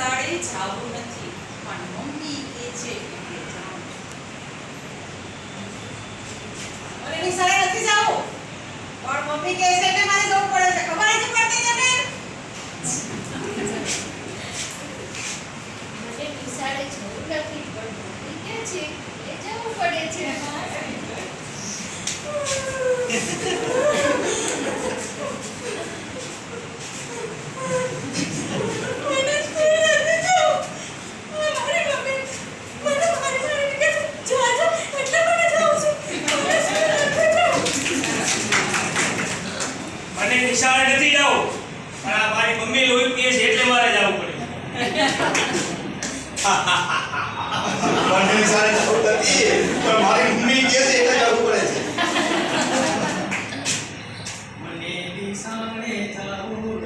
શાળે જવું નથી પણ મમ્મી કે છે એટલે જાઉં છું. અને એની નથી જાવું. પણ મમ્મી કહે છે એટલે મારે જવું પડે છે. ખબર નથી પડતી તને? મને નિશાળે જવું નથી પણ મમ્મી કહે છે એટલે જવું પડે છે. મને નિશાળે નથી જવું પણ આ મારી મમ્મી લોહી પીએ છે એટલે મારે જવું પડે. મને નિશાળે જવું નથી. પણ મારી મમ્મી કહે છે એટલે જવું પડે છે. મને નિશાળે જવું